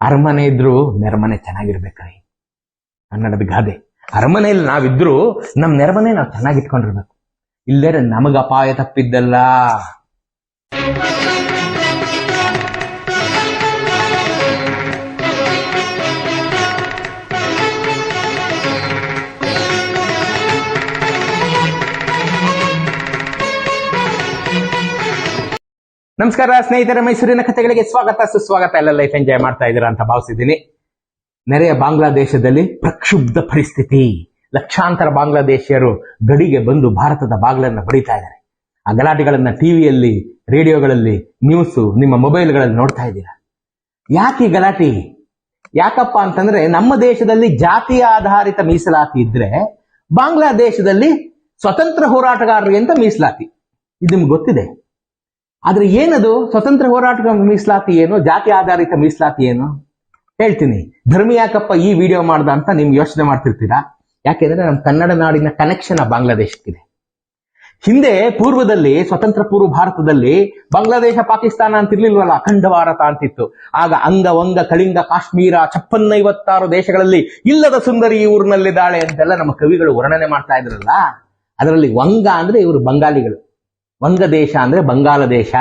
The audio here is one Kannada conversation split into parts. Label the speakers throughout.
Speaker 1: ಅರಮನೆ ಇದ್ರು ನೆರಮನೆ ಚೆನ್ನಾಗಿರ್ಬೇಕ್ರಿ ಕನ್ನಡದ ಗಾದೆ. ಅರಮನೆಯಲ್ಲಿ ನಾವಿದ್ರು ನಮ್ ನೆರಮನೆ ನಾವು ಚೆನ್ನಾಗಿ ಇಟ್ಕೊಂಡಿರ್ಬೇಕು. ಇಲ್ಲದ್ರೆ ನಮಗ ಅಪಾಯ ತಪ್ಪಿದ್ದಲ್ಲ. ನಮಸ್ಕಾರ, ಸ್ನೇಹಿತರೆ, ಮೈಸೂರಿನ ಕಥೆಗಳಿಗೆ ಸ್ವಾಗತ, ಸುಸ್ವಾಗತ, ಎಲ್ಲ ಲೈಫ್ ಎಂಜಾಯ್ ಮಾಡ್ತಾ ಇದ್ದೀರಾ ಅಂತ ಭಾವಿಸಿದ್ದೀನಿ. ನೆರೆಯ ಬಾಂಗ್ಲಾದೇಶದಲ್ಲಿ ಪ್ರಕ್ಷುಬ್ಧ ಪರಿಸ್ಥಿತಿ. ಲಕ್ಷಾಂತರ ಬಾಂಗ್ಲಾದೇಶಿಯರು ಗಡಿಗೆ ಬಂದು ಭಾರತದ ಬಾಗಿಲನ್ನು ಬಡಿತಾ ಇದ್ದಾರೆ. ಆ ಗಲಾಟೆಗಳನ್ನ ಟಿವಿಯಲ್ಲಿ ರೇಡಿಯೋಗಳಲ್ಲಿ ನ್ಯೂಸ್ ನಿಮ್ಮ ಮೊಬೈಲ್ಗಳಲ್ಲಿ ನೋಡ್ತಾ ಇದ್ದೀರಾ? ಯಾಕೆ ಗಲಾಟೆ? ಯಾಕಪ್ಪ ಅಂತಂದ್ರೆ ನಮ್ಮ ದೇಶದಲ್ಲಿ ಜಾತಿ ಆಧಾರಿತ ಮೀಸಲಾತಿ ಇದ್ರೆ ಬಾಂಗ್ಲಾದೇಶದಲ್ಲಿ ಸ್ವತಂತ್ರ ಹೋರಾಟಗಾರರಿಗೆ ಅಂತ ಮೀಸಲಾತಿ? ಇದು ನಿಮ್ಗೆ ಗೊತ್ತಿದೆ. ಆದ್ರೆ ಏನದು? ಸ್ವತಂತ್ರ ಹೋರಾಟಗಳ ಮೀಸಲಾತಿ ಏನು? ಜಾತಿ ಆಧಾರಿತ ಮೀಸಲಾತಿ ಏನು? ಹೇಳ್ತೀನಿ. ಧರ್ಮಿ ಯಾಕಪ್ಪ ಈ ವಿಡಿಯೋ ಮಾಡ್ದ ಅಂತ ನಿಮ್ಗೆ ಯೋಚನೆ ಮಾಡ್ತಿರ್ತೀರಾ? ಯಾಕೆಂದ್ರೆ ನಮ್ಮ ಕನ್ನಡ ನಾಡಿನ ಕನೆಕ್ಷನ್ ಬಾಂಗ್ಲಾದೇಶಕ್ಕಿದೆ. ಹಿಂದೆ ಪೂರ್ವದಲ್ಲಿ, ಸ್ವತಂತ್ರ ಪೂರ್ವ ಭಾರತದಲ್ಲಿ ಬಾಂಗ್ಲಾದೇಶ, ಪಾಕಿಸ್ತಾನ ಅಂತ ಇರ್ಲಿಲ್ವಲ್ಲ ಅಖಂಡ ಭಾರತ ಅಂತಿತ್ತು. ಆಗ ಅಂಗ ವಂಗ ಕಳಿಂಗ, ಕಾಶ್ಮೀರ ಚಪ್ಪನ್ನೈವತ್ತಾರು ದೇಶಗಳಲ್ಲಿ ಇಲ್ಲದ ಸುಂದರಿ ಈ ಊರಿನಲ್ಲಿದ್ದಾಳೆ ಅಂತೆಲ್ಲ ನಮ್ಮ ಕವಿಗಳು ವರ್ಣನೆ ಮಾಡ್ತಾ ಇದ್ರಲ್ಲ? ಅದರಲ್ಲಿ ವಂಗ ಅಂದ್ರೆ ಇವರು ಬಂಗಾಲಿಗಳು. ವಂಗ ದೇಶ ಅಂದ್ರೆ ಬಂಗಾಲ ದೇಶ.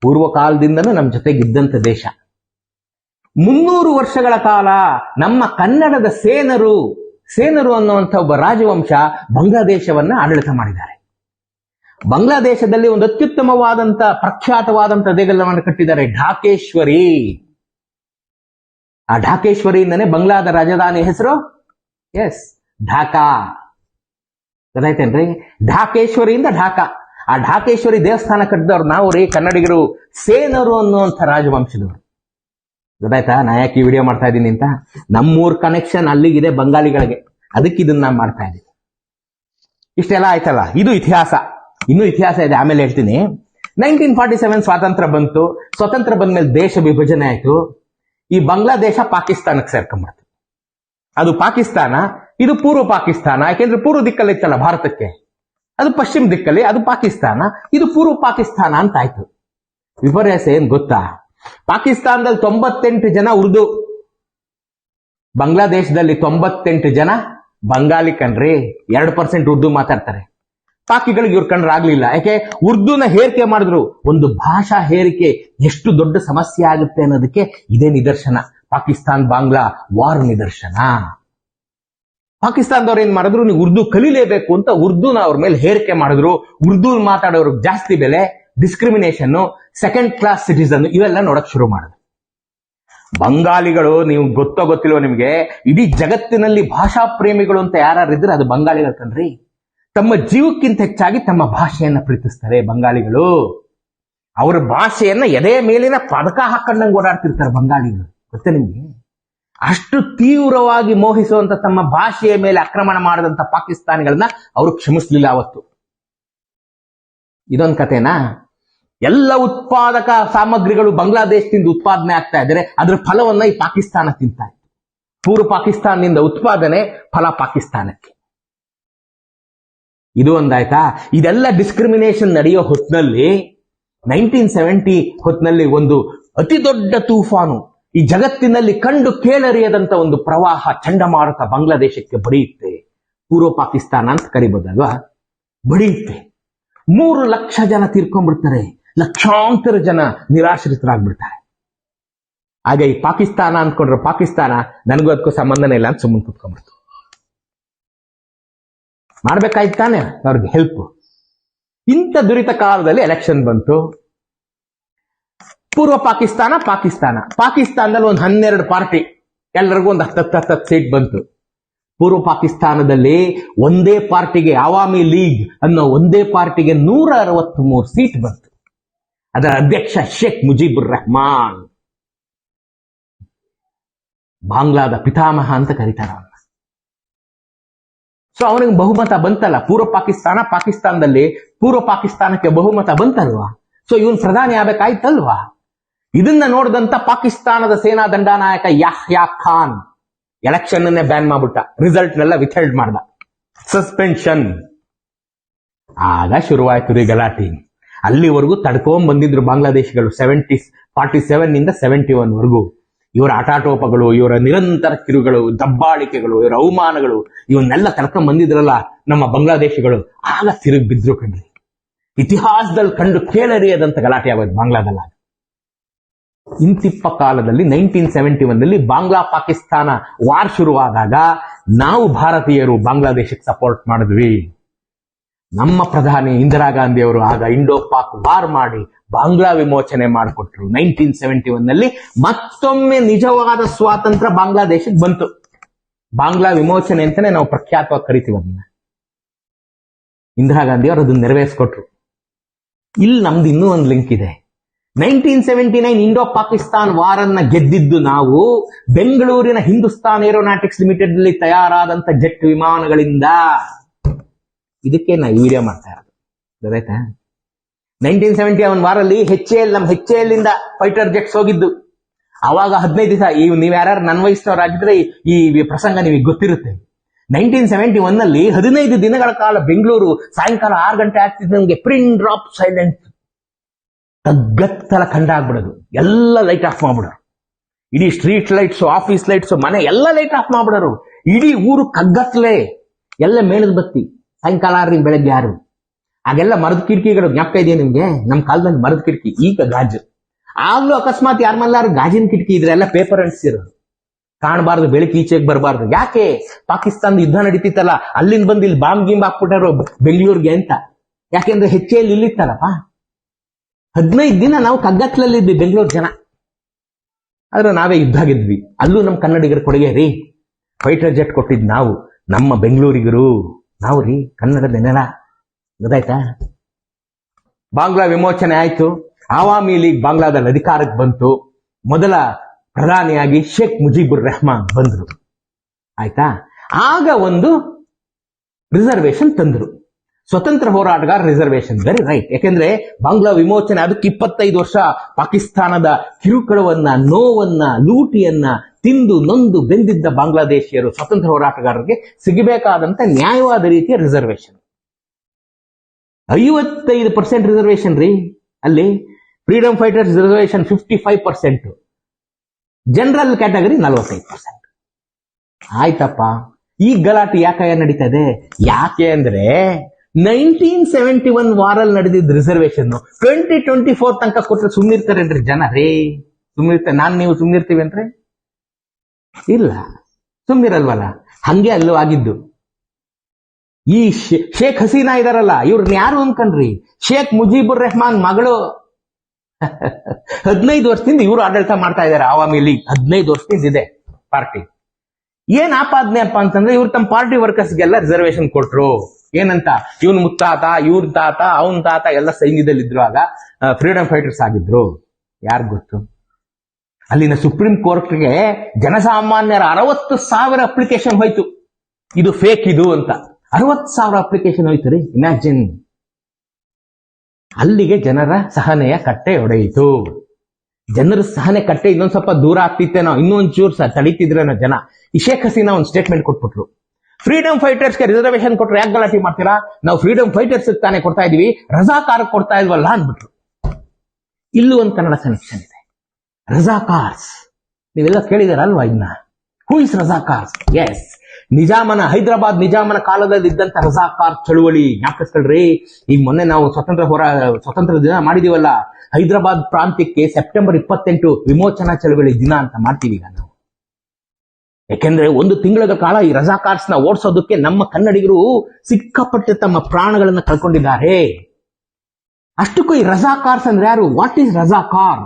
Speaker 1: ಪೂರ್ವ ಕಾಲದಿಂದನೂ ನಮ್ಮ ಜೊತೆಗಿದ್ದಂತ ದೇಶ. ಮುನ್ನೂರು ವರ್ಷಗಳ ಕಾಲ ನಮ್ಮ ಕನ್ನಡದ ಸೇನರು ಸೇನರು ಅನ್ನುವಂಥ ಒಬ್ಬ ರಾಜವಂಶ ಬಾಂಗ್ಲಾದೇಶವನ್ನ ಆಡಳಿತ ಮಾಡಿದ್ದಾರೆ. ಬಾಂಗ್ಲಾದೇಶದಲ್ಲಿ ಒಂದು ಅತ್ಯುತ್ತಮವಾದಂತ, ಪ್ರಖ್ಯಾತವಾದಂತ ದೇಗುಲವನ್ನು ಕಟ್ಟಿದ್ದಾರೆ ಢಾಕೇಶ್ವರಿ. ಆ ಢಾಕೇಶ್ವರಿಯಿಂದನೇ ಬಂಗ್ಲಾದ ರಾಜಧಾನಿ ಹೆಸರು? ಎಸ್ ಢಾಕಾ. ಗೊತ್ತಾಯ್ತೇನ್ರಿ? ಢಾಕೇಶ್ವರಿಯಿಂದ ಢಾಕಾ. ಆ ಢಾಕೇಶ್ವರಿ ದೇವಸ್ಥಾನ ಕಟ್ಟಿದವ್ರು ನಾವು ರೀ ಕನ್ನಡಿಗರು ಸೇನರು ಅನ್ನುವಂಥ ರಾಜವಂಶದವರು. ಗೊತ್ತಾಯ್ತಾ? ನಾ ಯಾಕೆ ಈ ವಿಡಿಯೋ ಮಾಡ್ತಾ ಇದ್ದೀನಿ ಅಂತ? ನಮ್ಮೂರ್ ಕನೆಕ್ಷನ್ ಅಲ್ಲಿಗಿದೆ ಬಂಗಾಳಿಗಳಿಗೆ. ಅದಕ್ಕೆ ಇದನ್ನ ನಾನು ಮಾಡ್ತಾ ಇದ್ದೀನಿ. ಇಷ್ಟೆಲ್ಲ ಆಯ್ತಲ್ಲ? ಇದು ಇತಿಹಾಸ. ಇನ್ನೂ ಇತಿಹಾಸ ಇದೆ. ಆಮೇಲೆ ಹೇಳ್ತೀನಿ. ನೈನ್ಟೀನ್ ಫಾರ್ಟಿ ಸೆವೆನ್ ಸ್ವಾತಂತ್ರ್ಯ ಬಂತು. ಸ್ವತಂತ್ರ ಬಂದ್ಮೇಲೆ ದೇಶ ವಿಭಜನೆ ಆಯ್ತು. ಈ ಬಾಂಗ್ಲಾದೇಶ ಪಾಕಿಸ್ತಾನಕ್ಕೆ ಸೇರ್ಕೊಂಡ್ಬಿಡ್ತು ಅದು ಪಾಕಿಸ್ತಾನ, ಇದು ಪೂರ್ವ ಪಾಕಿಸ್ತಾನ. ಯಾಕೆಂದ್ರೆ ಪೂರ್ವ ದಿಕ್ಕಲ್ಲಿ ಇತ್ತಲ್ಲ ಭಾರತಕ್ಕೆ? ಅದು ಪಶ್ಚಿಮ ದಿಕ್ಕಲ್ಲಿ, ಅದು ಪಾಕಿಸ್ತಾನ, ಇದು ಪೂರ್ವ ಪಾಕಿಸ್ತಾನ ಅಂತ ಆಯ್ತು ವಿಪರ್ಯಾಸ ಏನ್ ಗೊತ್ತಾ? ಪಾಕಿಸ್ತಾನದಲ್ಲಿ ತೊಂಬತ್ತೆಂಟು ಜನ ಉರ್ದು. ಬಾಂಗ್ಲಾದೇಶದಲ್ಲಿ ತೊಂಬತ್ತೆಂಟು ಜನ ಬಂಗಾಲಿ ಕಣ್ರಿ, ಎರಡು ಪರ್ಸೆಂಟ್ ಉರ್ದು ಮಾತಾಡ್ತಾರೆ. ಪಾಕಿಗಳಿಗೆ ಇವ್ರ ಕಣ್ರಾಗ್ಲಿಲ್ಲ ಯಾಕೆ? ಉರ್ದುನ ಹೇರಿಕೆ ಮಾಡಿದ್ರು. ಒಂದು ಭಾಷಾ ಹೇರಿಕೆ ಎಷ್ಟು ದೊಡ್ಡ ಸಮಸ್ಯೆ ಆಗುತ್ತೆ ಅನ್ನೋದಕ್ಕೆ ಇದೇ ನಿದರ್ಶನ. ಪಾಕಿಸ್ತಾನ್ ಬಾಂಗ್ಲಾ ವಾರ್ ನಿದರ್ಶನ. ಪಾಕಿಸ್ತಾನದವ್ರು ಏನ್ ಮಾಡಿದ್ರು? ನೀವು ಉರ್ದು ಕಲಿಲೇಬೇಕು ಅಂತ ಉರ್ದುನ ಅವ್ರ ಮೇಲೆ ಹೇರಿಕೆ ಮಾಡಿದ್ರು. ಉರ್ದು ಮಾತಾಡೋರ್ಗೆ ಜಾಸ್ತಿ ಬೆಲೆ ಡಿಸ್ಕ್ರಿಮಿನೇಷನ್ ಸೆಕೆಂಡ್ ಕ್ಲಾಸ್ ಸಿಟಿಸನ್ ಇವೆಲ್ಲ ನೋಡಕ್ ಶುರು ಮಾಡಿದ್ರು. ಬಂಗಾಳಿಗಳು ನೀವು ಗೊತ್ತೋ ಗೊತ್ತಿಲ್ವೋ ನಿಮ್ಗೆ, ಇಡೀ ಜಗತ್ತಿನಲ್ಲಿ ಭಾಷಾ ಪ್ರೇಮಿಗಳು ಅಂತ ಯಾರು ಇದ್ರೆ ಅದು ಬಂಗಾಳಿಗಳು ಕಣ್ರಿ. ತಮ್ಮ ಜೀವಕ್ಕಿಂತ ಹೆಚ್ಚಾಗಿ ತಮ್ಮ ಭಾಷೆಯನ್ನ ಪ್ರೀತಿಸ್ತಾರೆ ಬಂಗಾಳಿಗಳು ಅವರ ಭಾಷೆಯನ್ನ ಎದೆಯ ಮೇಲಿನ ಪದಕ ಹಾಕೊಂಡಂಗೆ ಓಡಾಡ್ತಿರ್ತಾರೆ ಬಂಗಾಳಿಗಳು ಗೊತ್ತೇ ನಿಮ್ಗೆ? ಅಷ್ಟು ತೀವ್ರವಾಗಿ ಮೋಹಿಸುವಂತ ತಮ್ಮ ಭಾಷೆಯ ಮೇಲೆ ಆಕ್ರಮಣ ಮಾಡಿದಂತ ಪಾಕಿಸ್ತಾನಿಗಳನ್ನ ಅವರು ಕ್ಷಮಿಸ್ಲಿಲ್ಲ ಅವತ್ತು. ಇದೊಂದು ಕಥೆನಾ? ಎಲ್ಲ ಉತ್ಪಾದಕ ಸಾಮಗ್ರಿಗಳು ಬಾಂಗ್ಲಾದೇಶದಿಂದ ಉತ್ಪಾದನೆ ಆಗ್ತಾ ಇದ್ರೆ ಅದರ ಫಲವನ್ನ ಈ ಪಾಕಿಸ್ತಾನ ತಿಂತಾ ಇತ್ತು. ಪೂರ್ವ ಪಾಕಿಸ್ತಾನದಿಂದ ಉತ್ಪಾದನೆ, ಫಲ ಪಾಕಿಸ್ತಾನಕ್ಕೆ. ಇದು ಒಂದಾಯ್ತಾ? ಇದೆಲ್ಲ ಡಿಸ್ಕ್ರಿಮಿನೇಷನ್ ನಡೆಯೋ ಹೊತ್ತಿನಲ್ಲಿ ನೈನ್ಟೀನ್ ಸೆವೆಂಟಿ ಹೊತ್ತಿನಲ್ಲಿ ಒಂದು ಅತಿ ದೊಡ್ಡ ತೂಫಾನು. ಈ ಜಗತ್ತಿನಲ್ಲಿ ಕಂಡು ಕೇಳರಿಯದಂತ ಒಂದು ಪ್ರವಾಹ ಚಂಡಮಾರುತ ಬಾಂಗ್ಲಾದೇಶಕ್ಕೆ ಬಡಿಯುತ್ತೆ. ಪೂರ್ವ ಪಾಕಿಸ್ತಾನ ಅಂತ ಕರಿಬೋದಲ್ವಾ? ಬಡಿಯುತ್ತೆ. ಮೂರು ಲಕ್ಷ ಜನ ತೀರ್ಕೊಂಡ್ಬಿಡ್ತಾರೆ. ಲಕ್ಷಾಂತರ ಜನ ನಿರಾಶ್ರಿತರಾಗ್ಬಿಡ್ತಾರೆ. ಹಾಗೆ ಈ ಪಾಕಿಸ್ತಾನ ಅಂದ್ಕೊಂಡ್ರೆ ಪಾಕಿಸ್ತಾನ, ನನಗೂ ಅದಕ್ಕೂ ಸಂಬಂಧನೇ ಇಲ್ಲ ಅಂತ ಸುಮ್ಮನೆ ಕುತ್ಕೊಂಡ್ಬಿಡ್ತು. ಮಾಡ್ಬೇಕಾಯ್ತಾನೆ ಅವ್ರಿಗೆ ಹೆಲ್ಪ್ ಇಂಥ ದುರಿತ ಕಾಲದಲ್ಲಿ ಎಲೆಕ್ಷನ್ ಬಂತು. ಪೂರ್ವ ಪಾಕಿಸ್ತಾನ ಪಾಕಿಸ್ತಾನ. ಪಾಕಿಸ್ತಾನದಲ್ಲಿ ಒಂದು ಹನ್ನೆರಡು ಪಾರ್ಟಿ ಎಲ್ಲರಿಗೂ ಒಂದು ಹತ್ತತ್ತು ಹತ್ತತ್ತು ಸೀಟ್ ಬಂತು. ಪೂರ್ವ ಪಾಕಿಸ್ತಾನದಲ್ಲಿ ಒಂದೇ ಪಾರ್ಟಿಗೆ ಅವಾಮಿ ಲೀಗ್ ಅನ್ನೋ ಒಂದೇ ಪಾರ್ಟಿಗೆ ನೂರ ಅರವತ್ತ್ ಮೂರು ಸೀಟ್ ಬಂತು. ಅದರ ಅಧ್ಯಕ್ಷ ಶೇಖ್ ಮುಜೀಬುರ್ ರೆಹಮಾನ್. ಬಾಂಗ್ಲಾದ ಪಿತಾಮಹ ಅಂತ ಕರೀತಾರ ಸೊ ಅವನಿಗೆ ಬಹುಮತ ಬಂತಲ್ಲ. ಪೂರ್ವ ಪಾಕಿಸ್ತಾನ, ಪಾಕಿಸ್ತಾನದಲ್ಲಿ ಪೂರ್ವ ಪಾಕಿಸ್ತಾನಕ್ಕೆ ಬಹುಮತ ಬಂತಲ್ವಾ? ಸೊ ಇವನ್ ಪ್ರಧಾನಿ ಆಗ್ಬೇಕಾಯ್ತಲ್ವಾ? ಇದನ್ನ ನೋಡಿದಂತ ಪಾಕಿಸ್ತಾನದ ಸೇನಾ ದಂಡನಾಯಕ ಯಾಹ್ಯಾ ಖಾನ್ ಎಲೆಕ್ಷನ್ ಅನ್ನೇ ಬ್ಯಾನ್ ಮಾಡ್ಬಿಟ್ಟ. ರಿಸಲ್ಟ್ ನೆಲ್ಲ ವಿಥಲ್ಡ್ ಮಾಡ್ದ. ಸಸ್ಪೆನ್ಷನ್ ಆಗ ಶುರುವಾಯ್ತು ರೀ ಗಲಾಟಿ. ಅಲ್ಲಿವರೆಗೂ ತಡ್ಕೊಂಡ್ ಬಂದಿದ್ರು ಬಾಂಗ್ಲಾದೇಶಗಳು ಸೆವೆಂಟಿ ಫಾರ್ಟಿ ಸೆವೆನ್ ಇಂದ ಸೆವೆಂಟಿ ಒನ್ ವರೆಗೂ. ಇವರ ಆಟಾಟೋಪಗಳು, ಇವರ ನಿರಂತರ ಕಿರುಗಳು, ದಬ್ಬಾಳಿಕೆಗಳು, ಇವರ ಅವಮಾನಗಳು, ಇವನ್ನೆಲ್ಲ ಕರ್ಕೊಂಡ್ ಬಂದಿದ್ರಲ್ಲ ನಮ್ಮ ಬಾಂಗ್ಲಾದೇಶಿಗಳು. ಆಗ ತಿರುಗಿ ಬಿದ್ರು ಕಣ್ರಿ. ಇತಿಹಾಸದಲ್ಲಿ ಕಂಡು ಕೇಳರಿಯದಂತ ಗಲಾಟೆ ಆಗೋದು ಬಾಂಗ್ಲಾದಲ್ಲ ಇಂತಿಪ್ಪ ಕಾಲದಲ್ಲಿ ನೈನ್ಟೀನ್ ಸೆವೆಂಟಿ ಒನ್ನಲ್ಲಿ ಬಾಂಗ್ಲಾ ಪಾಕಿಸ್ತಾನ ವಾರ್ ಶುರುವಾದಾಗ ನಾವು ಭಾರತೀಯರು ಬಾಂಗ್ಲಾದೇಶಕ್ಕೆ ಸಪೋರ್ಟ್ ಮಾಡಿದ್ವಿ. ನಮ್ಮ ಪ್ರಧಾನಿ ಇಂದಿರಾ ಗಾಂಧಿ ಅವರು ಆಗ ಇಂಡೋ ಪಾಕ್ ವಾರ್ ಮಾಡಿ ಬಾಂಗ್ಲಾ ವಿಮೋಚನೆ ಮಾಡಿಕೊಟ್ರು. ನೈನ್ಟೀನ್ ಸೆವೆಂಟಿ ಒನ್ನಲ್ಲಿ ಮತ್ತೊಮ್ಮೆ ನಿಜವಾದ ಸ್ವಾತಂತ್ರ್ಯ ಬಾಂಗ್ಲಾದೇಶಕ್ಕೆ ಬಂತು. ಬಾಂಗ್ಲಾ ವಿಮೋಚನೆ ಅಂತಾನೆ ನಾವು ಪ್ರಖ್ಯಾತವಾಗಿ ಕರಿತೀವಿ ಅದನ್ನ. ಇಂದಿರಾ ಗಾಂಧಿ ಅವರು ಅದನ್ನ ನೆರವೇರಿಸ್ಕೊಟ್ರು. ಇಲ್ಲಿ ನಮ್ದು ಇನ್ನೂ ಒಂದು ಲಿಂಕ್ ಇದೆ. Nineteen seventy nine Indo Pakistan ವಾರನ್ನ ಗೆದ್ದಿದ್ದು ನಾವು ಬೆಂಗಳೂರಿನ ಹಿಂದೂಸ್ತಾನ್ ಏರೋನಾಟಿಕ್ಸ್ ಲಿಮಿಟೆಡ್ ಅಲ್ಲಿ ತಯಾರಾದಂತ ಜೆಟ್ ವಿಮಾನಗಳಿಂದ. ಇದಕ್ಕೆ ನಾ ವಿಡಿಯೋ ಮಾಡ್ತಾ ಇರೋದು. ಗೊತ್ತಾಯ್ತಾ? ನೈನ್ಟೀನ್ ಸೆವೆಂಟಿ ಒನ್ ವಾರಲ್ಲಿ ಹೆಚ್ ನಮ್ಮ ಹೆಚ್ ಎಲ್ ಇಂದ ಫೈಟರ್ ಜೆಟ್ಸ್ ಹೋಗಿದ್ದು. ಅವಾಗ ಹದಿನೈದು ದಿವಸ, ಈ ನೀವು ಯಾರು ನನ್ ವಯಸ್ಸಿನವರಾಗಿದ್ರೆ ಈ ಪ್ರಸಂಗ ನಿಮಗೆ ಗೊತ್ತಿರುತ್ತೆ. ನೈನ್ಟೀನ್ ಸೆವೆಂಟಿ ಒನ್ನಲ್ಲಿ ಹದಿನೈದು ದಿನಗಳ ಕಾಲ ಬೆಂಗಳೂರು ಸಾಯಂಕಾಲ ಆರು ಗಂಟೆ ಆಗ್ತಿದ್ದು ನಮಗೆ ಪ್ರಿಂಟ್ ಡ್ರಾಪ್ ಸೈಲೆಂಟ್ ತಗ್ಗತ್ತಲ ಕಂಡಾಗ್ಬಿಡೋದು ಎಲ್ಲ ಲೈಟ್ ಆಫ್ ಮಾಡ್ಬಿಡೋರು. ಇಡೀ ಸ್ಟ್ರೀಟ್ ಲೈಟ್ಸ್ ಆಫೀಸ್ ಲೈಟ್ಸ್ ಮನೆ ಎಲ್ಲ ಲೈಟ್ ಆಫ್ ಮಾಡ್ಬಿಡೋರು. ಇಡೀ ಊರು ಕಗ್ಗತ್ಲೆ ಎಲ್ಲ ಮೇಳದ ಬತ್ತಿ. ಸಾಯಂಕಾಲ ಆರು ಬೆಳಗ್ಗೆ ಯಾರು ಆಗೆಲ್ಲ ಮರದ ಕಿಟಕಿಗಳು ಜ್ಞಾಪಕ ಇದೆಯಾ ನಿಮ್ಗೆ? ನಮ್ಮ ಕಾಲದಲ್ಲಿ ಮರದ ಕಿಟಕಿ, ಈಗ ಗಾಜು. ಆಗ್ಲೂ ಅಕಸ್ಮಾತ್ ಯಾರ ಮಲ್ಲಾರು ಗಾಜಿನ ಕಿಟಕಿ ಇದ್ರೆ ಎಲ್ಲ ಪೇಪರ್ ಅಂಟಿಸಿರೋದು. ಕಾಣಬಾರ್ದು, ಬೆಳಕು ಈಚೆಗೆ ಬರಬಾರ್ದು. ಯಾಕೆ? ಪಾಕಿಸ್ತಾನದ ಯುದ್ಧ ನಡೀತಿತ್ತಲ್ಲ, ಅಲ್ಲಿಂದ ಬಂದು ಇಲ್ಲಿ ಬಾಂಬ್ ಗಿಂಬ್ ಹಾಕ್ಬಿಟ್ಟಾರು ಬೆಂಗಳೂರಿಗೆ ಅಂತ. ಯಾಕೆಂದ್ರೆ ಹೆಚ್ಚೆಯಲ್ಲಿ ಇಲ್ಲಿತ್ತಲ್ಲಪ್ಪ. ಹದಿನೈದು ದಿನ ನಾವು ಕಗ್ಗತ್ಲಲ್ಲಿದ್ವಿ ಬೆಂಗಳೂರು ಜನ. ಆದ್ರೆ ನಾವೇ ಇದ್ದಾಗಿದ್ವಿ ಅಲ್ಲೂ ನಮ್ಮ ಕನ್ನಡಿಗರ ಕೊಡುಗೆ ರೀ. ಫೈಟರ್ ಜೆಟ್ ಕೊಟ್ಟಿದ್ ನಾವು. ನಮ್ಮ ಬೆಂಗಳೂರಿಗರು. ನಾವು ರೀ, ಕನ್ನಡದ ನೆಲ. ಗೊತ್ತಾಯ್ತಾ? ಬಾಂಗ್ಲಾ ವಿಮೋಚನೆ ಆಯ್ತು. ಆವಾಮಿ ಲೀಗ್ ಬಾಂಗ್ಲಾದಲ್ಲಿ ಅಧಿಕಾರಕ್ಕೆ ಬಂತು. ಮೊದಲ ಪ್ರಧಾನಿಯಾಗಿ ಶೇಖ್ ಮುಜೀಬುರ್ ರೆಹಮಾನ್ ಬಂದ್ರು. ಆಯ್ತಾ? ಆಗ ಒಂದು ರಿಸರ್ವೇಶನ್ ತಂದ್ರು. ಸ್ವತಂತ್ರ ಹೋರಾಟಗಾರ ರಿಸರ್ವೇಶನ್ ವೆರಿ ರೈಟ್ ಯಾಕೆಂದ್ರೆ ಬಾಂಗ್ಲಾ ವಿಮೋಚನೆ ಅದಕ್ಕೆ ಇಪ್ಪತ್ತೈದು ವರ್ಷ ಪಾಕಿಸ್ತಾನದ ಕಿರುಕುಳವನ್ನ, ನೋವನ್ನ, ಲೂಟಿಯನ್ನ ತಿಂದು ನೊಂದು ಬೆಂದಿದ್ದ ಬಾಂಗ್ಲಾದೇಶಿಯರು ಸ್ವತಂತ್ರ ಹೋರಾಟಗಾರರಿಗೆ ಸಿಗಬೇಕಾದಂತ ನ್ಯಾಯವಾದ ರೀತಿಯ ರಿಸರ್ವೇಶನ್ ಐವತ್ತೈದು ಪರ್ಸೆಂಟ್ ರಿಸರ್ವೇಶನ್ ರೀ. ಅಲ್ಲಿ freedom fighters reservation fifty five percent general category ನಲವತ್ತೈದು ಪರ್ಸೆಂಟ್ ಆಯ್ತಪ್ಪ. ಈ ಗಲಾಟೆ ಯಾಕೆ ನಡೀತದೆ ಯಾಕೆ ಅಂದ್ರೆ ನೈನ್ಟೀನ್ ಸೆವೆಂಟಿ ಒನ್ ವಾರಲ್ಲಿ ನಡೆದಿದ್ದ ರಿಸರ್ವೇಶನ್ ಟ್ವೆಂಟಿ ಟ್ವೆಂಟಿ ಫೋರ್ ತನಕ ಕೊಟ್ಟರೆ ಸುಮ್ಮನಿರ್ತಾರೇನ್ರಿ ಜನ. ರೇ ಸುಮ್ಮನಿರ್ತಾರೆ ನಾನು ನೀವು ಸುಮ್ಮನಿರ್ತೀವೇನ್ರಿ ಇಲ್ಲ. ಸುಮ್ಮಿರಲ್ವಲ್ಲ ಹಂಗೆ ಅಲ್ಲೂ ಆಗಿದ್ದು. ಈ ಶೇಖ್ ಹಸೀನಾ ಇದಾರಲ್ಲ, ಇವ್ರನ್ನ ಯಾರು ಅನ್ಕನ್ರಿ ಶೇಖ್ ಮುಜೀಬುರ್ ರೆಹಮಾನ್ ಮಗಳು. ಹದಿನೈದು ವರ್ಷದಿಂದ ಇವರು ಆಡಳಿತ ಮಾಡ್ತಾ ಇದ್ದಾರೆ ಆವಾಮಿ ಲೀಗ್. ಹದಿನೈದು ವರ್ಷದಿಂದ ಇದೆ ಪಾರ್ಟಿ. ಏನ್ ಆಪಾದನೆ ಅಪ್ಪ ಅಂತಂದ್ರೆ ಇವ್ರು ತಮ್ಮ ಪಾರ್ಟಿ ವರ್ಕರ್ಸ್ಗೆಲ್ಲ ರಿಸರ್ವೇಶನ್ ಕೊಟ್ರು. ಏನಂತ? ಇವನ್ ಮುತ್ತಾತ, ಇವ್ರ ತಾತ, ಅವನ್ ತಾತ ಎಲ್ಲ ಸೈನ್ಯದಲ್ಲಿ ಇದ್ರು ಆಗ ಫ್ರೀಡಮ್ ಫೈಟರ್ಸ್ ಆಗಿದ್ರು. ಯಾರು ಗೊತ್ತು? ಅಲ್ಲಿನ ಸುಪ್ರೀಂ ಕೋರ್ಟ್ಗೆ ಜನಸಾಮಾನ್ಯರ ಅರವತ್ತು ಸಾವಿರ ಅಪ್ಲಿಕೇಶನ್ ಹೋಯ್ತು. ಇದು ಫೇಕ್ ಇದು ಅಂತ. ಅರವತ್ತು ಸಾವಿರ ಅಪ್ಲಿಕೇಶನ್ ಹೋಯ್ತು ರೀ. ಇಮ್ಯಾಜಿನ್ ಅಲ್ಲಿಗೆ ಜನರ ಸಹನೆಯ ಕಟ್ಟೆ ಒಡೆಯಿತು. ಜನರ ಸಹನೆ ಕಟ್ಟೆ ಇನ್ನೊಂದ್ ಸ್ವಲ್ಪ ದೂರ ಆಗ್ತಿತ್ತೇನೋ ಇನ್ನೊಂಚೂರು ಸಹ ತಡೀತಿದ್ರೇನೋ ಜನ. ಈ ಶೇಖ್ ಹಸೀನಾ ಒಂದು ಸ್ಟೇಟ್ಮೆಂಟ್ ಕೊಟ್ಬಿಟ್ರು. ಫ್ರೀಡಮ್ ಫೈಟರ್ಸ್ಗೆ ರಿಸರ್ವೇಶನ್ ಕೊಟ್ಟರೆ ಯಾಕೆ ಗಲಾಟೆ ಮಾಡ್ತೀರಾ? ನಾವು ಫ್ರೀಡಮ್ ಫೈಟರ್ಸ್ ತಾನೇ ಕೊಡ್ತಾ ಇದೀವಿ. ರಜಾಕಾರ ಕೊಡ್ತಾ ಇಲ್ವಲ್ಲ ಅಂದ್ಬಿಟ್ರು. ಇಲ್ಲೂ ಒಂದು ಕನ್ನಡ ಕನೆಕ್ಷನ್ ಇದೆ. ರಜಾಕಾರ್ಸ್. ನೀವೆಲ್ಲ ಕೇಳಿದಾರಲ್ವಾ ಇನ್ನ? Who is Razakars? ಎಸ್ ನಿಜಾಮನ, ಹೈದರಾಬಾದ್ ನಿಜಾಮನ ಕಾಲದಲ್ಲಿ ಇದ್ದಂತ ರಜಾಕಾರ್ ಚಳುವಳಿ ಜ್ಞಾಪಿಸ್ಕೊಳ್ರಿ ಈಗ ಮೊನ್ನೆ ನಾವು ಸ್ವತಂತ್ರ ಹೋರಾ, ಸ್ವತಂತ್ರ ದಿನ ಮಾಡಿದೀವಲ್ಲ. ಹೈದರಾಬಾದ್ ಪ್ರಾಂತ್ಯಕ್ಕೆ ಸೆಪ್ಟೆಂಬರ್ ಇಪ್ಪತ್ತೆಂಟು ವಿಮೋಚನಾ ಚಳುವಳಿ ದಿನ ಅಂತ ಮಾಡ್ತೀವಿ ಈಗ ನಾವು. ಯಾಕೆಂದ್ರೆ ಒಂದು ತಿಂಗಳ ಕಾಲ ಈ ರಜಾಕಾರ್ಸ್ನ ಓಡಿಸೋದಕ್ಕೆ ನಮ್ಮ ಕನ್ನಡಿಗರು ಸಿಕ್ಕಾಪಟ್ಟೆ ತಮ್ಮ ಪ್ರಾಣಗಳನ್ನು ಕಳ್ಕೊಂಡಿದ್ದಾರೆ. ಅಷ್ಟಕ್ಕೂ ಈ ರಜಾಕಾರ್ಸ್ ಅಂದ್ರೆ ಯಾರು? ವಾಟ್ ಈಸ್ ರಜಾಕಾರ್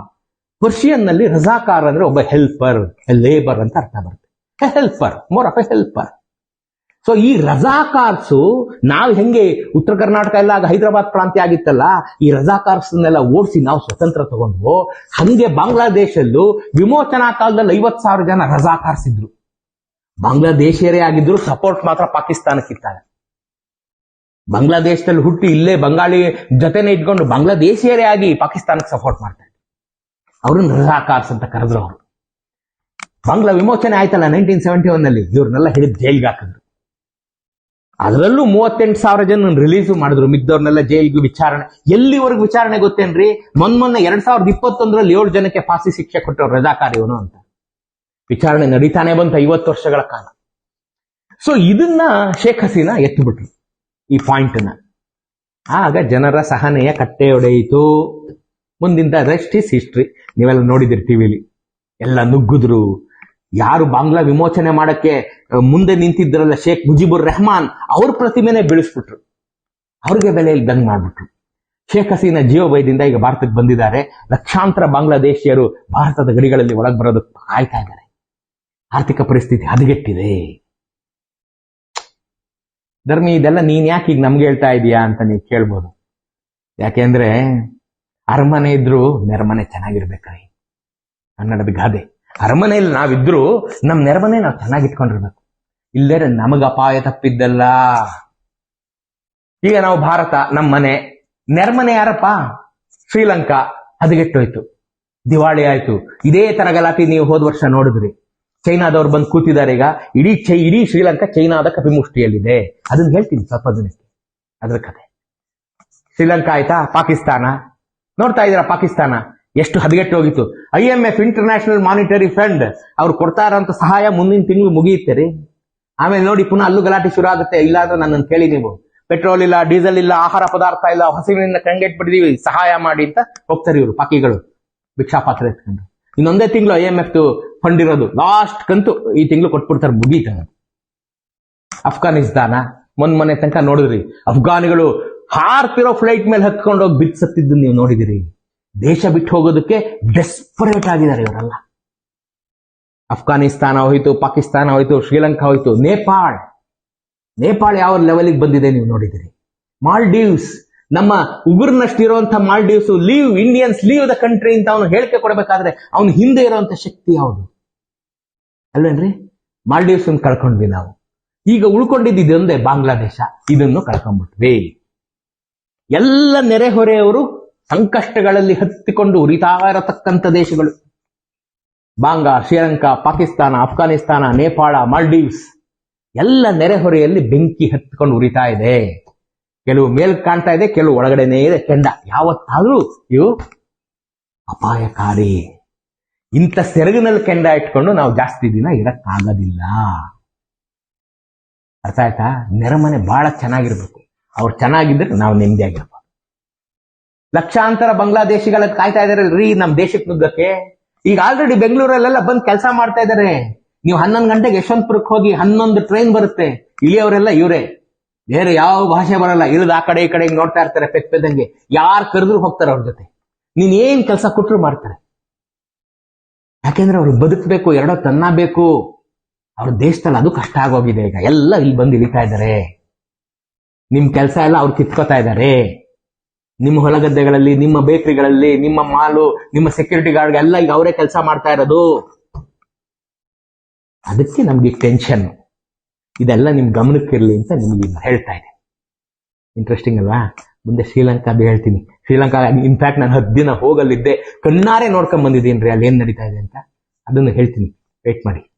Speaker 1: ಪರ್ಷಿಯನ್ನಲ್ಲಿ ರಜಾಕಾರ್ ಅಂದ್ರೆ ಒಬ್ಬ ಹೆಲ್ಪರ್ ಲೇಬರ್ ಅಂತ ಅರ್ಥ ಬರುತ್ತೆ. Helper more of a helper so ಈ ರಜಾಕಾರ್ಸು ನಾವು ಹೆಂಗೆ ಉತ್ತರ ಕರ್ನಾಟಕ ಎಲ್ಲ ಹೈದರಾಬಾದ್ ಪ್ರಾಂತ್ಯ ಆಗಿತ್ತಲ್ಲ, ಈ ರಜಾಕಾರ್ಸ್ನೆಲ್ಲ ಓಡಿಸಿ ನಾವು ಸ್ವತಂತ್ರ ತಗೊಂಡ್ವು ಹಂಗೆ ಬಾಂಗ್ಲಾದೇಶಲ್ಲೂ ವಿಮೋಚನಾ ಕಾಲದಲ್ಲಿ ಐವತ್ ಸಾವಿರ ಜನ ರಜಾಕಾರ್ಸ್ ಇದ್ರು. ಬಾಂಗ್ಲಾದೇಶಿಯರೇ ಆಗಿದ್ರು ಸಪೋರ್ಟ್ ಮಾತ್ರ ಪಾಕಿಸ್ತಾನಕ್ಕಿರ್ತಾರೆ ಬಾಂಗ್ಲಾದೇಶದಲ್ಲಿ ಹುಟ್ಟಿ ಇಲ್ಲೇ ಬಂಗಾಳಿ ಜೊತೆನೆ ಇಟ್ಕೊಂಡು ಬಾಂಗ್ಲಾದೇಶಿಯರೇ ಆಗಿ ಪಾಕಿಸ್ತಾನಕ್ಕೆ ಸಪೋರ್ಟ್ ಮಾಡ್ತಾರೆ. ಅವ್ರನ್ನ ರಾಕಾರ್ಸ್ ಅಂತ ಕರೆದ್ರು ಅವರು. ಬಾಂಗ್ಲಾ ವಿಮೋಚನೆ ಆಯ್ತಲ್ಲ ನೈನ್ಟೀನ್ ಸೆವೆಂಟಿ ಒನ್ನಲ್ಲಿ? ಇವ್ರನ್ನೆಲ್ಲ ಹಿಡಿದು ಜೈಲ್ಗೆ ಹಾಕಿದ್ರು. ಅದರಲ್ಲೂ ಮೂವತ್ತೆಂಟು ಸಾವಿರ ಜನ ರಿಲೀಸ್ ಮಾಡಿದ್ರು. ಮಿಗ್ದವ್ರನ್ನೆಲ್ಲ ಜೈಲ್ಗೆ ವಿಚಾರಣೆ. ಎಲ್ಲಿವರೆಗೂ ವಿಚಾರಣೆ ಗೊತ್ತೇನ್ರಿ? ಮೊನ್ನೆ ಎರಡ್ ಸಾವಿರದ ಇಪ್ಪತ್ತೊಂದರಲ್ಲಿ ಏಳು ಜನಕ್ಕೆ ಫಾಸಿ ಶಿಕ್ಷೆ ಕೊಟ್ಟರು ರಜಾಕಾರಿ ಇವನು ಅಂತ. ವಿಚಾರಣೆ ನಡೀತಾನೆ ಬಂತು ಐವತ್ತು ವರ್ಷಗಳ ಕಾಲ. ಸೊ ಇದನ್ನ ಶೇಖ್ ಹಸೀನಾ ಎತ್ತಿಬಿಟ್ರು, ಈ ಪಾಯಿಂಟ್ನ ಆಗ ಜನರ ಸಹನೆಯ ಕಟ್ಟೆ ಒಡೆಯಿತು. ಮುಂದಿಂದ ರೆಸ್ಟ್ ಇಸ್ ಹಿಸ್ಟ್ರಿ ನೀವೆಲ್ಲ ನೋಡಿದಿರಿ ಟಿವಿಲಿ ಎಲ್ಲ ನುಗ್ಗಿದ್ರು. ಯಾರು ಬಾಂಗ್ಲಾ ವಿಮೋಚನೆ ಮಾಡಕ್ಕೆ ಮುಂದೆ ನಿಂತಿದ್ರಲ್ಲ ಶೇಖ್ ಮುಜಿಬುರ್ ರೆಹಮಾನ್, ಅವ್ರ ಪ್ರತಿಮೆನೆ ಬೀಳಿಸ್ಬಿಟ್ರು. ಅವ್ರಿಗೆ ಬೆಲೆ ದಂಗ್ ಮಾಡ್ಬಿಟ್ರು. ಶೇಖ್ ಹಸೀನಾ ಜಿಯೋ ಭಯದಿಂದ ಈಗ ಭಾರತಕ್ಕೆ ಬಂದಿದ್ದಾರೆ. ಲಕ್ಷಾಂತರ ಬಾಂಗ್ಲಾದೇಶಿಯರು ಭಾರತದ ಗಡಿಗಳಲ್ಲಿ ಒಳಗೆ ಬರೋದಕ್ಕೆ ಕಾಯ್ತಾ ಇದ್ದಾರೆ. ಆರ್ಥಿಕ ಪರಿಸ್ಥಿತಿ ಹದಗೆಟ್ಟಿದೆ. ಧರ್ಮಿ, ಇದೆಲ್ಲ ನೀನ್ ಯಾಕೆ ಈಗ ನಮ್ಗೆ ಹೇಳ್ತಾ ಇದೀಯಾ ಅಂತ ನೀವು ಕೇಳ್ಬೋದು. ಯಾಕೆಂದ್ರೆ ಅರಮನೆ ಇದ್ರು ನೆರಮನೆ ಚೆನ್ನಾಗಿರ್ಬೇಕ್ರಿ ಕನ್ನಡದ ಗಾದೆ. ಅರಮನೆಯಲ್ಲಿ ನಾವಿದ್ರು ನಮ್ ನೆರಮನೆ ನಾವು ಚೆನ್ನಾಗಿ ಇಟ್ಕೊಂಡಿರ್ಬೇಕು ಇಲ್ಲದ್ರೆ ನಮಗ ಅಪಾಯ ತಪ್ಪಿದ್ದಲ್ಲ. ಈಗ ನಾವು ಭಾರತ ನಮ್ಮ ಮನೆ. ನೆರಮನೆ ಯಾರಪ್ಪ? ಶ್ರೀಲಂಕಾ. ಹದಗೆಟ್ಟೋಯ್ತು. ದಿವಾಳಿ ಆಯ್ತು. ಇದೇ ತರ ಗಲಾಟೆ ನೀವು ಹೋದ ವರ್ಷ ನೋಡಿದ್ರಿ. ಚೈನಾದವ್ರು ಬಂದು ಕೂತಿದ್ದಾರೆ ಈಗ. ಇಡೀ ಚೈ, ಇಡೀ ಶ್ರೀಲಂಕಾ ಚೈನಾದ ಕಪಿಮುಷ್ಟಿಯಲ್ಲಿದೆ. ಅದನ್ನ ಹೇಳ್ತೀನಿ ಸ್ವಲ್ಪ ದಿನಕ್ಕೆ. ಅದ್ರ ಕತೆ. ಶ್ರೀಲಂಕಾ ಆಯ್ತಾ? ಪಾಕಿಸ್ತಾನ. ನೋಡ್ತಾ ಇದ್ದೀರಾ ಪಾಕಿಸ್ತಾನ? ಎಷ್ಟು ಹದಗೆಟ್ಟು ಹೋಗಿತ್ತು. I M F International Monetary Fund ಅವ್ರು ಕೊಡ್ತಾರಂತ ಸಹಾಯ ಮುಂದಿನ ತಿಂಗಳು ಮುಗಿಯುತ್ತೆ ರೀ. ಆಮೇಲೆ ನೋಡಿ ಪುನಃ ಅಲ್ಲೂ ಗಲಾಟೆ ಶುರು ಆಗುತ್ತೆ. ಇಲ್ಲ ಅಂದ್ರೆ ನನ್ನನ್ನು ಕೇಳಿ ನೀವು. ಪೆಟ್ರೋಲ್ ಇಲ್ಲ, ಡೀಸೆಲ್ ಇಲ್ಲ, ಆಹಾರ ಪದಾರ್ಥ ಇಲ್ಲ, ಹಸಿವಿನಿಂದ ಕಂಗೆಟ್ ಬಿಡಿದೀವಿ ಸಹಾಯ ಮಾಡಿ ಅಂತ ಹೋಗ್ತಾರೆ ಇವರು ಪಾಕಿಗಳು. ಭಿಕ್ಷಾ ಪಾತ್ರ ಎತ್ಕೊಂಡು. ಇನ್ನೊಂದೇ ತಿಂಗಳು ಐ ಎಂ ಎಫ್ ಫಂಡ್ ಇರೋದು ಲಾಸ್ಟ್ ಕಂತು ಈ ತಿಂಗಳು ಕೊಟ್ಬಿಡ್ತಾರೆ ಮುಗೀತ ಅಫ್ಘಾನಿಸ್ತಾನ ಮೊನ್ ಮೊನ್ನೆ ತನಕ ನೋಡಿದ್ರಿ. ಅಫ್ಘಾನಿಗಳು ಹಾರ್ತಿರೋ ಫ್ಲೈಟ್ ಮೇಲೆ ಹತ್ಕೊಂಡು ಹೋಗಿ ಬಿದ್ದು ಸತ್ತಿದ್ದು ನೀವು ನೋಡಿದಿರಿ. ದೇಶ ಬಿಟ್ಟು ಹೋಗೋದಕ್ಕೆ ಡೆಸ್ಪರೇಟ್ ಆಗಿದ್ದಾರೆ ಇವರೆಲ್ಲ. ಅಫ್ಘಾನಿಸ್ತಾನ ಹೋಯ್ತು, ಪಾಕಿಸ್ತಾನ ಹೋಯ್ತು, ಶ್ರೀಲಂಕಾ ಹೋಯ್ತು, ನೇಪಾಳ್. ನೇಪಾಳ್ ಯಾವ ಲೆವೆಲ್ಗೆ ಬಂದಿದೆ ನೀವು ನೋಡಿದಿರಿ. ಮಾಲ್ಡೀವ್ಸ್, ನಮ್ಮ ಉಗುರ್ನಷ್ಟಿರುವಂತ Maldives leave Indians leave the country ಅಂತ ಅವನು ಹೇಳಿಕೆ ಕೊಡಬೇಕಾದ್ರೆ, ಅವನು ಹಿಂದೆ ಇರುವಂತ ಶಕ್ತಿ ಯಾವುದು? ಅಲ್ವೇನ್ರಿ? ಮಾಲ್ಡೀವ್ಸ್ ಕಳ್ಕೊಂಡ್ವಿ ನಾವು. ಈಗ ಉಳ್ಕೊಂಡಿದ್ದು ಇದೊಂದೇ ಬಾಂಗ್ಲಾದೇಶ. ಇದನ್ನು ಕಳ್ಕೊಂಡ್ಬಿಟ್ವಿ. ಎಲ್ಲ ನೆರೆಹೊರೆಯವರು ಸಂಕಷ್ಟಗಳಲ್ಲಿ ಹತ್ತಿಕೊಂಡು ಉರಿತಾ ಇರತಕ್ಕಂಥ ದೇಶಗಳು. ಬಾಂಗ್ಲಾ, ಶ್ರೀಲಂಕಾ, ಪಾಕಿಸ್ತಾನ ಅಫ್ಘಾನಿಸ್ತಾನ ನೇಪಾಳ, ಮಾಲ್ಡೀವ್ಸ್. ಎಲ್ಲ ನೆರೆಹೊರೆಯಲ್ಲಿ ಬೆಂಕಿ ಹತ್ತಿಕೊಂಡು ಉರಿತಾ ಇದೆ. ಕೆಲವು ಮೇಲ್ ಕಾಣ್ತಾ ಇದೆ, ಕೆಲವು ಒಳಗಡೆನೇ ಇದೆ. ಕೆಂಡ. ಯಾವತ್ತಾದ್ರೂ ಇವು ಅಪಾಯಕಾರಿ. ಇಂಥ ಸೆರಗಿನಲ್ಲಿ ಕೆಂಡ ಇಟ್ಕೊಂಡು ನಾವು ಜಾಸ್ತಿ ದಿನ ಇರಕ್ಕಾಗೋದಿಲ್ಲ ಅರ್ಥ ಆಯ್ತಾ? ನೆರೆಮನೆ ಬಹಳ ಚೆನ್ನಾಗಿರ್ಬೇಕು. ಅವ್ರು ಚೆನ್ನಾಗಿದ್ರೆ ನಾವು ನೆಮ್ಮದಿಯಾಗಿರ್ಬೇಕು ಲಕ್ಷಾಂತರ ಬಾಂಗ್ಲಾದೇಶಿಗಳ ಕಾಯ್ತಾ ಇದಾರೆ ರೀ ನಮ್ ದೇಶಕ್ಕೆ ನುಗ್ಗಕ್ಕೆ. ಈಗ ಆಲ್ರೆಡಿ ಬೆಂಗಳೂರಲ್ಲೆಲ್ಲ ಬಂದ್ ಕೆಲಸ ಮಾಡ್ತಾ ಇದಾರೆ. ನೀವು ಹನ್ನೊಂದು ಗಂಟೆಗೆ ಯಶವಂತಪುರಕ್ಕೆ ಹೋಗಿ ಹನ್ನೊಂದು ಟ್ರೈನ್ ಬರುತ್ತೆ. ಇಳಿಯವರೆಲ್ಲ ಇವರೇ. ಬೇರೆ ಯಾವ ಭಾಷೆ ಬರಲ್ಲ. ಇಳಿದು ಆ ಕಡೆ ಈ ಕಡೆ ನೋಡ್ತಾ ಇರ್ತಾರೆ ಪೆಕ್ ಪೆದಂಗೆ ಯಾರು ಕರೆದ್ರು ಹೋಗ್ತಾರೆ ಅವ್ರ ಜೊತೆ. ನೀನ್ ಏನ್ ಕೆಲಸ ಕೊಟ್ಟರು ಮಾಡ್ತಾರೆ? ಯಾಕೆಂದ್ರೆ ಅವ್ರು ಬದುಕಬೇಕು, ಎರಡೋ ತನ್ನ ಬೇಕು. ಅವ್ರ ದೇಶದಲ್ಲಿ ಅದು ಕಷ್ಟ ಆಗೋಗಿದೆ ಈಗ. ಎಲ್ಲ ಇಲ್ಲಿ ಬಂದು ಇಳಿತಾ ಇದ್ದಾರೆ. ನಿಮ್ ಕೆಲಸ ಎಲ್ಲ ಅವ್ರು ಕಿತ್ಕೋತಾ ಇದ್ದಾರೆ. ನಿಮ್ಮ ಹೊಲಗದ್ದೆಗಳಲ್ಲಿ, ನಿಮ್ಮ ಬೇಕರಿಗಳಲ್ಲಿ, ನಿಮ್ಮ ಮಾಲು, ನಿಮ್ಮ ಸೆಕ್ಯೂರಿಟಿ ಗಾರ್ಡ್ ಎಲ್ಲ ಈಗ ಅವರೇ ಕೆಲಸ ಮಾಡ್ತಾ ಇರೋದು. ಅದಕ್ಕೆ ನಮ್ಗೆ ಟೆನ್ಷನ್ ಇದೆಲ್ಲ ನಿಮ್ ಗಮನಕ್ಕಿರ್ಲಿ ಅಂತ ನಿಮ್ಗೆ ಹೇಳ್ತಾ ಇದೆ ಇಂಟ್ರೆಸ್ಟಿಂಗ್ ಅಲ್ವಾ? ಮುಂದೆ ಶ್ರೀಲಂಕಾದ ಹೇಳ್ತೀನಿ. ಶ್ರೀಲಂಕಾ ಇನ್ಫ್ಯಾಕ್ಟ್ ನಾನು ಹತ್ತು ದಿನ ಹೋಗಲಿದ್ದೆ. ಕಣ್ಣಾರೆ ನೋಡ್ಕೊಂಡ್ ಬಂದಿದ್ದೀನಿ ಅಲ್ಲಿ ಏನ್ ನಡೀತಾ ಇದೆ ಅಂತ. ಅದನ್ನು ಹೇಳ್ತೀನಿ. ವೇಟ್ ಮಾಡಿ.